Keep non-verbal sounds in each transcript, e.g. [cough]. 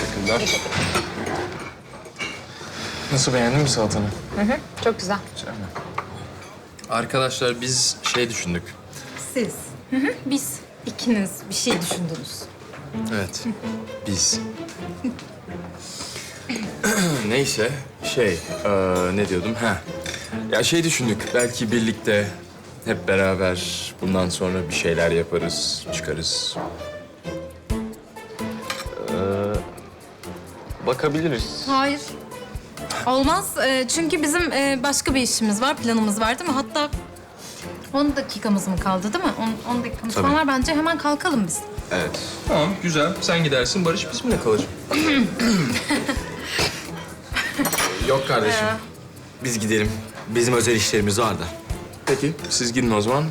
Teşekkürler. Nasıl beğendin mi salatanı? Hı hı, çok güzel. Güzel mi? Arkadaşlar biz şey düşündük. Siz? Hı hı, biz ikiniz bir şey düşündünüz. Evet, biz. Neyse, şey, eee, ne diyordum? Ha. Ya şey düşündük, belki birlikte hep beraber bundan sonra bir şeyler yaparız, çıkarız. Bakabiliriz. Hayır. Olmaz Ee, çünkü bizim e, başka bir işimiz var, planımız var değil mi? Hatta 10 dakikamız mı kaldı değil mi? 10, 10 dakikamız Tabii. falan var. Bence hemen kalkalım biz. Evet. Tamam, güzel. Sen gidersin, Barış bizimle kalır. [clears throat] Yok kardeşim. Biz gidelim. Bizim özel işlerimiz var da. Peki, siz gidin o zaman.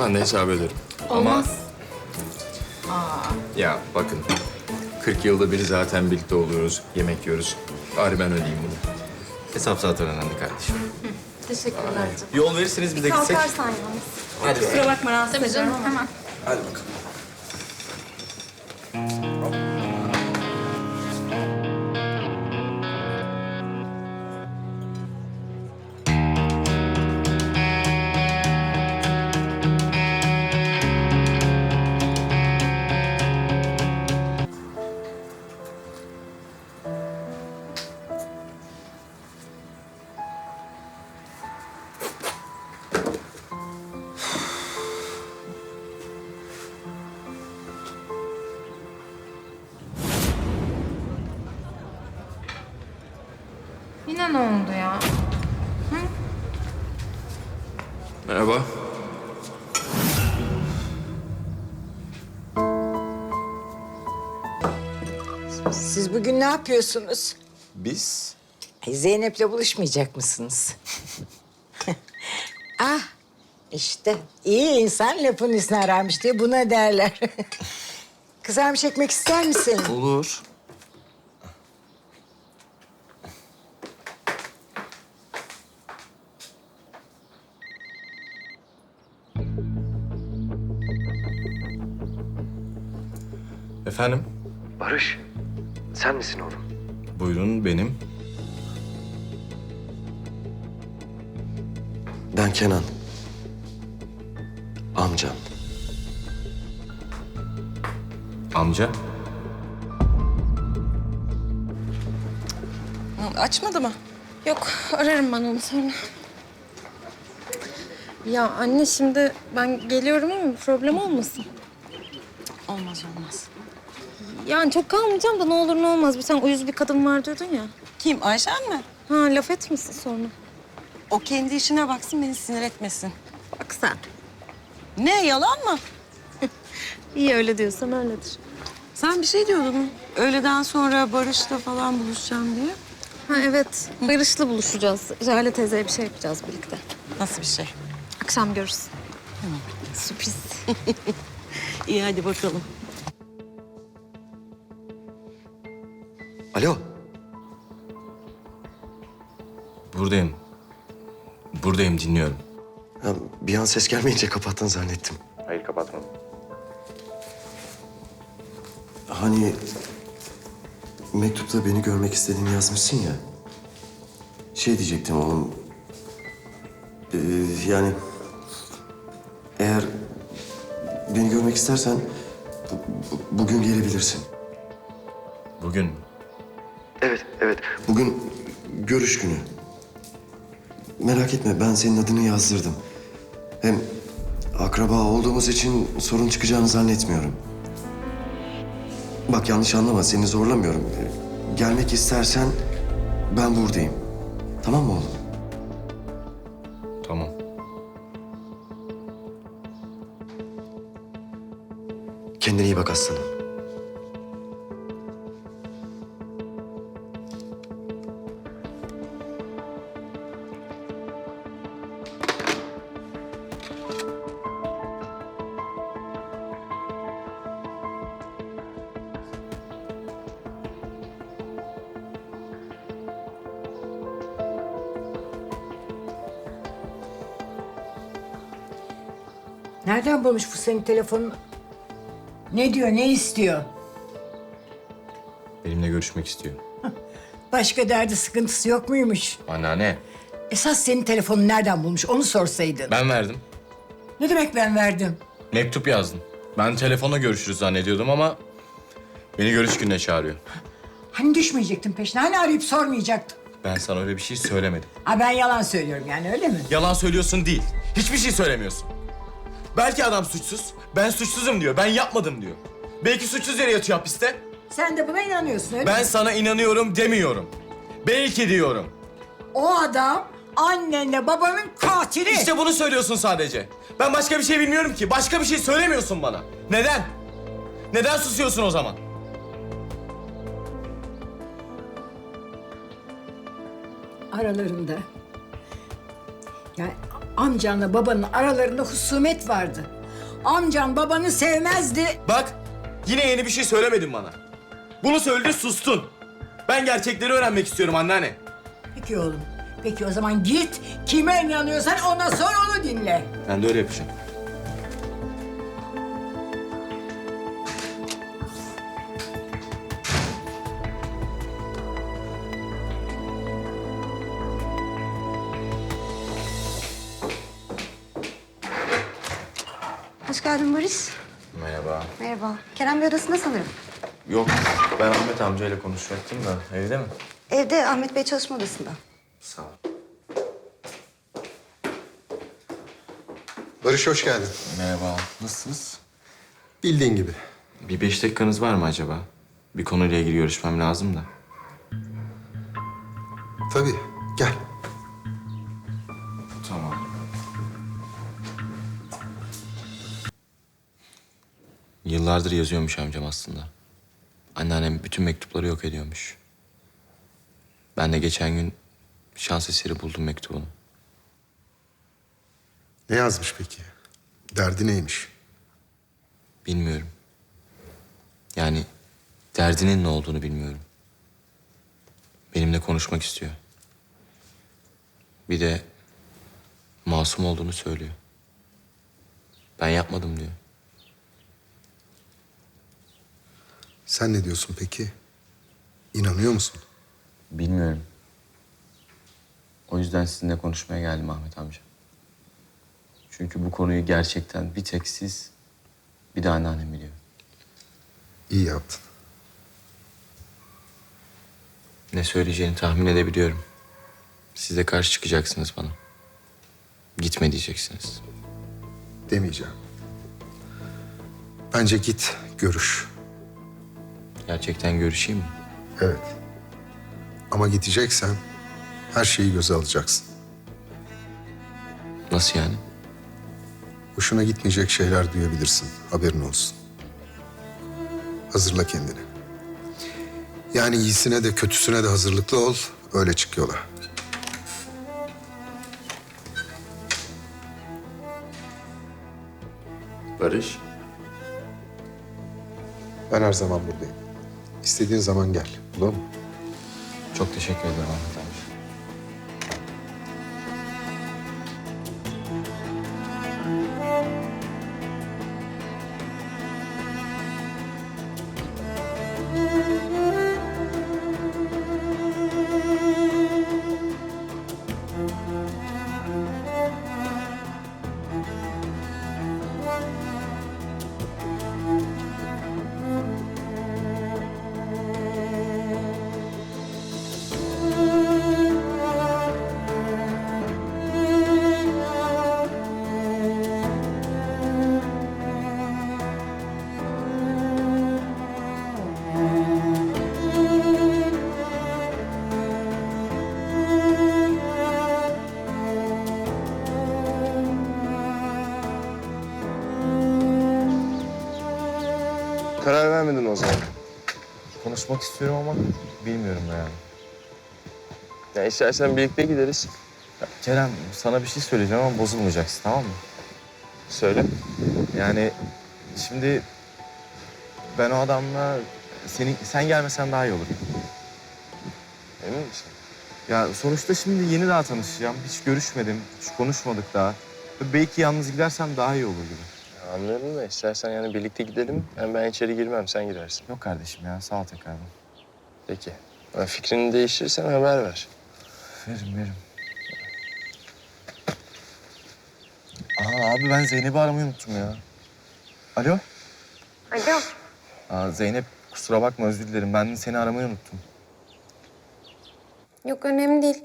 Ben de hesap ederim. Olmaz. Ya bakın, 40 yılda bir zaten birlikte oluyoruz, yemek yiyoruz. Bari ben ödeyeyim bunu. Hesap zaten önemli kardeşim. Teşekkürler canım. Yol verirseniz biz de gitsek. Kalkarsan yalnız. Hadi. Kusura bakma rahatsız ediyorum ama. hemen. Hadi bakalım. Yine ne oldu ya? Merhaba. Siz bugün ne yapıyorsunuz? Biz? E, Zeynep'le buluşmayacak mısınız? [laughs] ah işte iyi insan lafın üstüne ararmış diye buna derler. [laughs] Kızarmış ekmek ister misin? Olur. Efendim? Barış, sen misin oğlum? Buyurun benim. Ben Kenan. Amcan. Amca. Açmadı mı? Yok, ararım ben onu sonra. Ya anne şimdi ben geliyorum ama bir problem olmasın. Olmaz olmaz. Yani çok kalmayacağım da ne olur ne olmaz. Bir tane uyuz bir kadın var diyordun ya. Kim Ayşen mi? Ha laf etmesin sonra. O kendi işine baksın beni sinir etmesin. Bak sen. Ne yalan mı? [laughs] İyi öyle diyorsan öyledir. Sen bir şey diyordun. Öğleden sonra Barış'la falan buluşacağım diye. Ha evet. Barış'la buluşacağız. Jale teyzeye bir şey yapacağız birlikte. Nasıl bir şey? Akşam görürsün. Sürpriz. [laughs] İyi hadi bakalım. Alo, Buradayım. Buradayım dinliyorum. ha, bir an ses gelmeyince kapattın zannettim. Hayır kapatmadım. Hani mektupta beni görmek istediğini yazmışsın ya. Şey diyecektim oğlum. Ee, yani eğer beni görmek istersen bu- bu- bugün gelebilirsin. Bugün mü? Evet, evet. Bugün görüş günü. Merak etme, ben senin adını yazdırdım. Hem akraba olduğumuz için sorun çıkacağını zannetmiyorum. Bak yanlış anlama, seni zorlamıyorum. Ee, Gelmek istersen ben buradayım. Tamam mı oğlum? Tamam. Kendine iyi bak aslanım. Nereden bulmuş bu senin telefonunu? Ne diyor, ne istiyor? Benimle görüşmek istiyor. Başka derdi sıkıntısı yok muymuş? Anneanne. Esas senin telefonunu nereden bulmuş onu sorsaydın. Ben verdim. Ne demek ben verdim? Mektup yazdım. Ben telefonla görüşürüz zannediyordum ama beni görüş gününe çağırıyor. Hani düşmeyecektin peşine? Hani arayıp sormayacaktın? Ben sana öyle bir şey söylemedim. Ha ben yalan söylüyorum yani öyle mi? Yalan söylüyorsun değil. Hiçbir şey söylemiyorsun. Belki adam suçsuz. Ben suçsuzum diyor. Ben yapmadım diyor. Belki suçsuz yere yatıyor hapiste. Sen de buna inanıyorsun öyle Ben mi? sana inanıyorum demiyorum. Belki diyorum. O adam annenle babanın katili. İşte bunu söylüyorsun sadece. Ben başka bir şey bilmiyorum ki. Başka bir şey söylemiyorsun bana. Neden? Neden susuyorsun o zaman? aralarında. Yani amcanla babanın aralarında husumet vardı. Amcan babanı sevmezdi. Bak, yine yeni bir şey söylemedin bana. Bunu söyledi, sustun. Ben gerçekleri öğrenmek istiyorum anneanne. Peki oğlum. Peki o zaman git kime inanıyorsan ondan sonra onu dinle. Ben de öyle yapacağım. Hoş geldin Barış. Merhaba. Merhaba. Kerem Bey odasında sanırım. Yok, ben Ahmet amcayla konuşacaktım da. Evde mi? Evde Ahmet Bey çalışma odasında. Sağ ol. Barış hoş geldin. Merhaba. Nasılsınız? Bildiğin gibi. Bir beş dakikanız var mı acaba? Bir konuyla ilgili görüşmem lazım da. Tabii. Gel. Yıllardır yazıyormuş amcam aslında. Anneannem bütün mektupları yok ediyormuş. Ben de geçen gün şans eseri buldum mektubunu. Ne yazmış peki? Derdi neymiş? Bilmiyorum. Yani derdinin ne olduğunu bilmiyorum. Benimle konuşmak istiyor. Bir de masum olduğunu söylüyor. Ben yapmadım diyor. Sen ne diyorsun peki? İnanıyor musun? Bilmiyorum. O yüzden sizinle konuşmaya geldim Ahmet amca. Çünkü bu konuyu gerçekten bir tek siz, bir de anneannem biliyor. İyi yaptın. Ne söyleyeceğini tahmin edebiliyorum. Siz de karşı çıkacaksınız bana. Gitme diyeceksiniz. Demeyeceğim. Bence git, görüş. Gerçekten görüşeyim mi? Evet. Ama gideceksen her şeyi göze alacaksın. Nasıl yani? Hoşuna gitmeyecek şeyler duyabilirsin. Haberin olsun. Hazırla kendini. Yani iyisine de kötüsüne de hazırlıklı ol. Öyle çık yola. Barış. Ben her zaman buradayım. İstediğin zaman gel. Olur mu? Çok teşekkür ederim Ahmet. Karar vermedin o zaman. Konuşmak istiyorum ama bilmiyorum da yani. Ya istersen birlikte gideriz. Ya Kerem sana bir şey söyleyeceğim ama bozulmayacaksın tamam mı? Söyle. Yani şimdi ben o adamla senin sen gelmesen daha iyi olur. Emin misin? Ya sonuçta şimdi yeni daha tanışacağım. Hiç görüşmedim, hiç konuşmadık daha. Belki yalnız gidersem daha iyi olur gibi. Anlıyorum da istersen yani birlikte gidelim. Yani ben içeri girmem, sen girersin. Yok kardeşim ya sağ ol tekrardan. Peki. Ha, Fikrini değiştirirsen haber ver. Verim verim. Aa abi ben Zeynep'i aramayı unuttum ya. Alo? Alo. Aa, Zeynep kusura bakma özür dilerim. Ben seni aramayı unuttum. Yok önemli değil.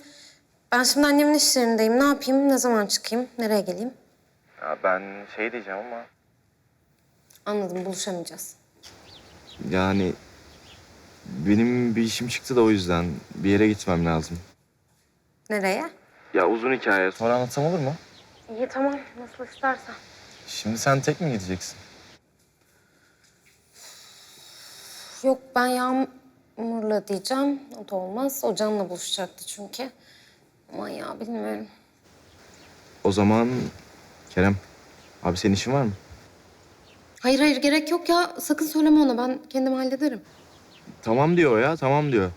Ben şimdi annemin iş yerindeyim. Ne yapayım? Ne zaman çıkayım? Nereye geleyim? Ya ben şey diyeceğim ama... Anladım buluşamayacağız. Yani benim bir işim çıktı da o yüzden bir yere gitmem lazım. Nereye? Ya uzun hikaye. Sonra anlatsam olur mu? İyi tamam nasıl istersen. Şimdi sen tek mi gideceksin? Yok ben Yağmur'la diyeceğim. O da olmaz. O Can'la buluşacaktı çünkü. Aman ya bilmiyorum. O zaman Kerem, abi senin işin var mı? Hayır hayır gerek yok ya. Sakın söyleme ona. Ben kendim hallederim. Tamam diyor ya, tamam diyor.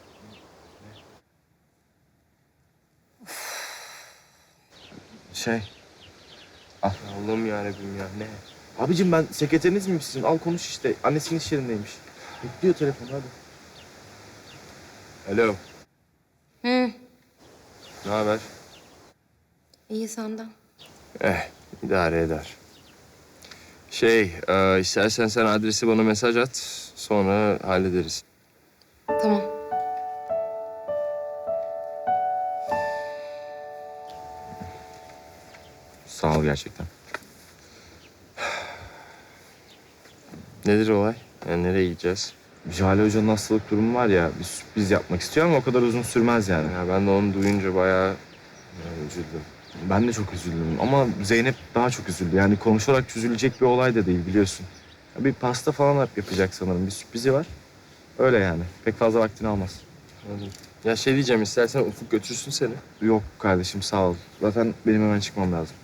Şey, Allah'ım yarabbim ya ne? abicim ben sekreteriniz miyim Al konuş işte. Annesinin iş yerindeymiş. Bekliyor telefon hadi. Alo. Hı. Ne haber? İyi senden. Eh, idare eder. Şey, e, istersen sen adresi bana mesaj at. Sonra hallederiz. Tamam. Sağ ol gerçekten. Nedir olay? Yani nereye gideceğiz? Jale Hoca'nın hastalık durumu var ya, bir sürpriz yapmak istiyor ama o kadar uzun sürmez yani. Ya ben de onu duyunca bayağı yani üzüldüm. Ben de çok üzüldüm ama Zeynep daha çok üzüldü. Yani konuşarak çözülecek bir olay da değil biliyorsun. Ya Bir pasta falan yap- yapacak sanırım. Bir sürprizi var. Öyle yani. Pek fazla vaktini almaz. Anladım. Ya şey diyeceğim, istersen Ufuk götürsün seni. Yok kardeşim sağ ol. Zaten benim hemen çıkmam lazım.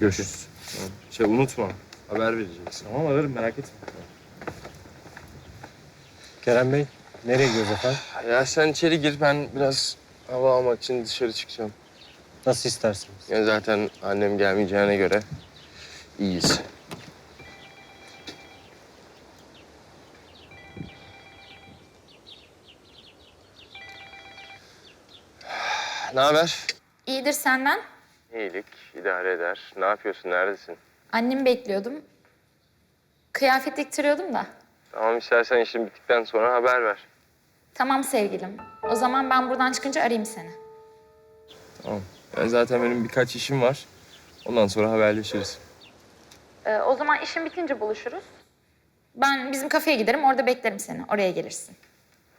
Görüşürüz. Tamam. Şey unutma, haber vereceksin. Tamam ararım merak etme. Kerem Bey, nereye gidiyoruz efendim? Ya sen içeri gir, ben biraz hava almak için dışarı çıkacağım. Nasıl isterseniz. Ya zaten annem gelmeyeceğine göre iyiyiz. Ne haber? İyidir senden. İyilik, idare eder. Ne yapıyorsun, neredesin? Annemi bekliyordum. Kıyafet diktiriyordum da. Tamam istersen işin bittikten sonra haber ver. Tamam sevgilim. O zaman ben buradan çıkınca arayayım seni. Tamam. Yani zaten benim birkaç işim var. Ondan sonra haberleşiriz. Ee, o zaman işin bitince buluşuruz. Ben bizim kafeye giderim, orada beklerim seni. Oraya gelirsin.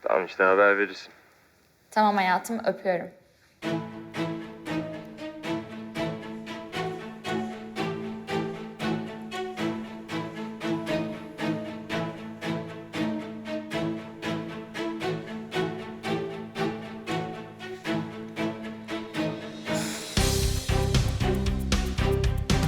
Tamam işte haber verirsin. Tamam hayatım, öpüyorum.